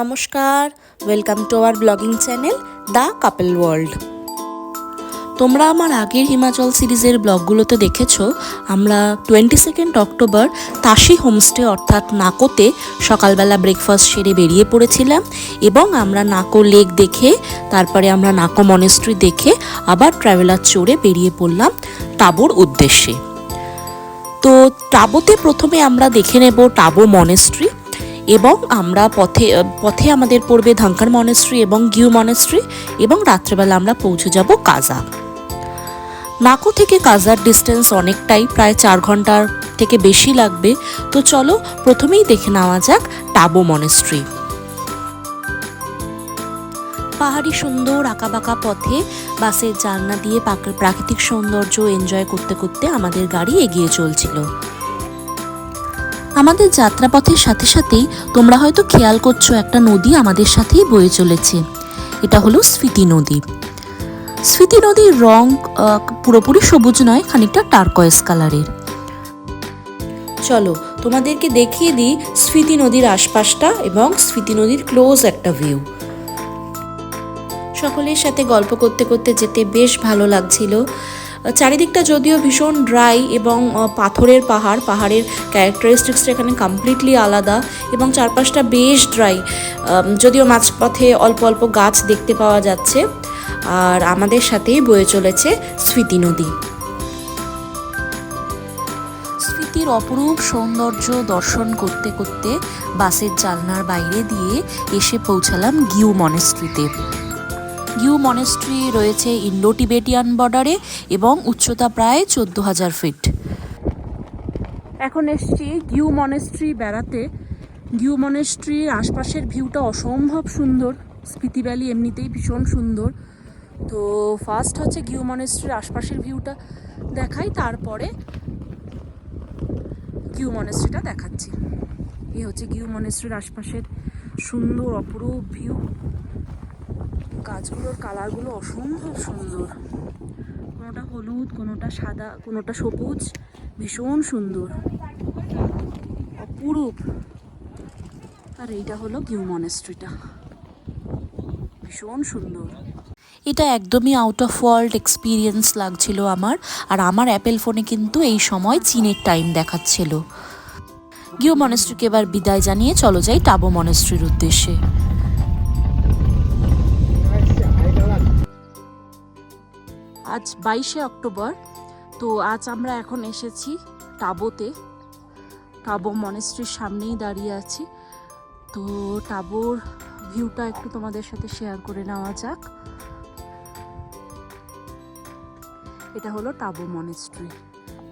নমস্কার welcome to our blogging channel the couple world তোমরা আমার আগের হিমাচল সিরিজের ব্লগগুলোতে দেখেছ, আমরা twenty second October Tashi homestay অর্থাৎ নাকোতে সকালবেলা ব্রেকফাস্ট সেরে বেরিয়ে পড়েছিলাম এবং আমরা নাকো লেক দেখে, তারপরে আমরা নাকো মনেস্ট্রি দেখে আবার ট্রাভেলার চড়ে বেরিয়ে পড়লাম টাবোর উদ্দেশ্যে। তো টাবোতে প্রথমে আমরা দেখে নেব টাবো মনেস্ট্রি এবং আমরা পথে পথে আমাদের পড়বে ধাঙ্কার মনেস্ট্রি এবং গিউ মনেস্ট্রি এবং রাত্রেবেলা আমরা পৌঁছে যাব কাজা। নাকো থেকে কাজার ডিস্টেন্স অনেকটাই, প্রায় চার ঘণ্টার থেকে বেশি লাগবে। তো চলো, প্রথমেই দেখে নেওয়া যাক টাবো মনেস্ট্রি পাহাড়ি সুন্দর আঁকাবাঁকা পথে বাসের জানলা দিয়ে প্রাকৃতিক সৌন্দর্য এনজয় করতে করতে আমাদের গাড়ি এগিয়ে চলছিল। আমাদের যাত্রাপথের সাথে সাথেই তোমরা হয়তো খেয়াল করছ একটা নদী আমাদের সাথেই বয়ে চলেছে। এটা হলো স্ফীতি নদী। স্ফীতি নদীর রং পুরোপুরি সবুজ নয়, খানিকটা টার্কয়েস কালারের চলো, তোমাদেরকে দেখিয়ে দিই স্ফীতি নদীর আশপাশটা এবং স্ফীতি নদীর ক্লোজ একটা ভিউ সকলের সাথে গল্প করতে করতে যেতে বেশ ভালো লাগছিল। চারিদিকটা যদিও ভীষণ ড্রাই এবং পাথরের পাহাড়, পাহাড়ের ক্যারেক্টারিস্টিক্সটা এখানে কমপ্লিটলি আলাদা এবং চারপাশটা বেশ ড্রাই। যদিও মাঝপথে অল্প অল্প গাছ দেখতে পাওয়া যাচ্ছে। আর আমাদের সাথেই বয়ে চলেছে স্মৃতি নদী। স্মৃতির অপরূপ সৌন্দর্য দর্শন করতে করতে বাসের জানলার বাইরে দিয়ে এসে পৌঁছালাম গিউ মনেস্ট্রিতে। গিউ মনেস্ট্রি রয়েছে ইন্ডো টিবেটিয়ান বর্ডারে এবং উচ্চতা প্রায় চোদ্দ হাজার ফিট। এখন এসছি গিউ মনেস্ট্রি বেড়াতে। গিউ মনেস্ট্রির আশপাশের ভিউটা অসম্ভব সুন্দর। স্পিতি ভ্যালি এমনিতেই ভীষণ সুন্দর। তো ফার্স্ট হচ্ছে গিউ মনেস্ট্রির আশপাশের ভিউটা দেখাই, তারপরে গিউ মনেস্ট্রিটা দেখাচ্ছি। এই হচ্ছে গিউ মনেস্ট্রির আশপাশের সুন্দর অপরূপ ভিউ। গাছগুলোর কালারগুলো অসম্ভব সুন্দর। কোনোটা হলুদ, কোনোটা সাদা, কোনোটা সবুজ, ভীষণ সুন্দর। অপরূপ। আর এইটা হলো গিউ মনেস্ট্রিটা। ভীষণ সুন্দর। এটা একদমই আউট অফ ওয়ার্ল্ড এক্সপিরিয়েন্স লাগছিল আমার। আর আমার অ্যাপেল ফোনে কিন্তু এই সময় চীনের টাইম দেখাচ্ছিল। গিও মনেস্ট্রিকে এবার বিদায় জানিয়ে চলো যাই টাবো মনেস্ট্রির উদ্দেশ্যে। আজ বাইশে অক্টোবর, তো আজ আমরা এখন এসেছি টাবোতে। টাবো মনেস্ট্রির সামনেই দাঁড়িয়ে আছি। তো টাবোর ভিউটা একটু তোমাদের সাথে শেয়ার করে নেওয়া যাক। এটা হলো টাবো মনেস্ট্রি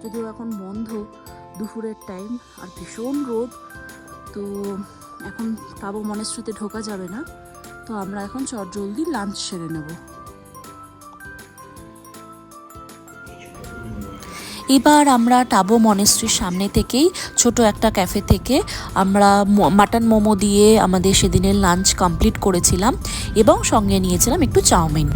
যদিও এখন বন্ধ, দুপুরের টাইম আর ভীষণ রোদ, তো এখন টাবো মনেস্ট্রিতে ঢোকা যাবে না। তো আমরা এখন চট জলদি লাঞ্চ সেরে নেব। এবার আমরা টাবো মনেস্ট্রির সামনে থেকেই ছোট একটা ক্যাফে থেকে আমরা মাটন মোমো দিয়ে আমাদের সেদিনের লাঞ্চ কমপ্লিট করেছিলাম এবং সঙ্গে নিয়েছিলাম একটু চাউমিন।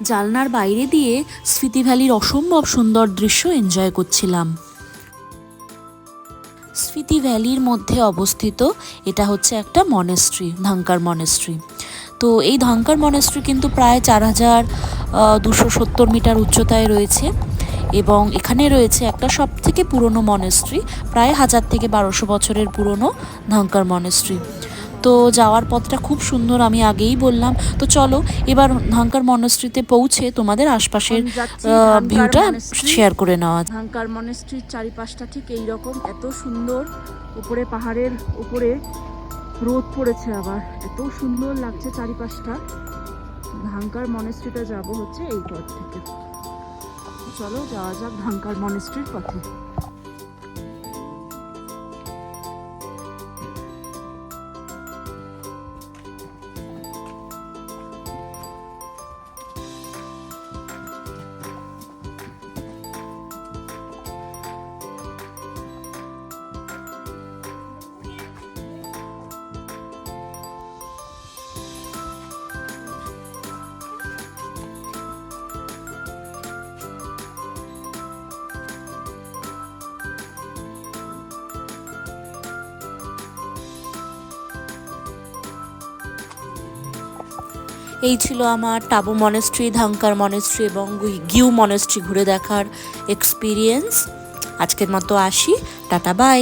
জালনার বাইরে দিয়ে স্মৃতি ভ্যালির অসম্ভব সুন্দর দৃশ্য এনজয় করছিলাম। স্মৃতি ভ্যালির মধ্যে অবস্থিত এটা হচ্ছে একটা মনেস্ট্রি ধাঙ্কার মনেস্ট্রি তো এই ধাঙ্কার মনেস্ট্রি কিন্তু প্রায় চার হাজার দুশো সত্তর মিটার উচ্চতায় রয়েছে এবং এখানে রয়েছে একটা সব থেকে পুরনো মনেস্ট্রি প্রায় হাজার থেকে বারোশো বছরের পুরনো ধাঙ্কার মনেস্ট্রি তো যাওয়ার পথটা খুব সুন্দর আমি আগেই বললাম। তো চলো এবার ধাঙ্কার মনেস্ট্রিতে পৌঁছে তোমাদের আশপাশের ভিউটা শেয়ার করে নেওয়া ধাঙ্কার মনেস্ট্রির চারিপাশটা ঠিক এই রকম এত সুন্দর। উপরে পাহাড়ের উপরে রোদ পড়েছে আবার এত সুন্দর লাগছে চারিপাশটা। ধাঙ্কার মনেস্ট্রিটা যাব হচ্ছে এই পথ থেকে। চলো যাওয়া যাক ধাঙ্কার মনেস্ট্রির পথে। এই ছিল আমার টাবু মনেস্ট্রি ধাঙ্কার মনেস্ট্রি এবং গিউ মনেস্ট্রি ঘুরে দেখার এক্সপিরিয়েন্স আজকের মতো আসি। Tata bye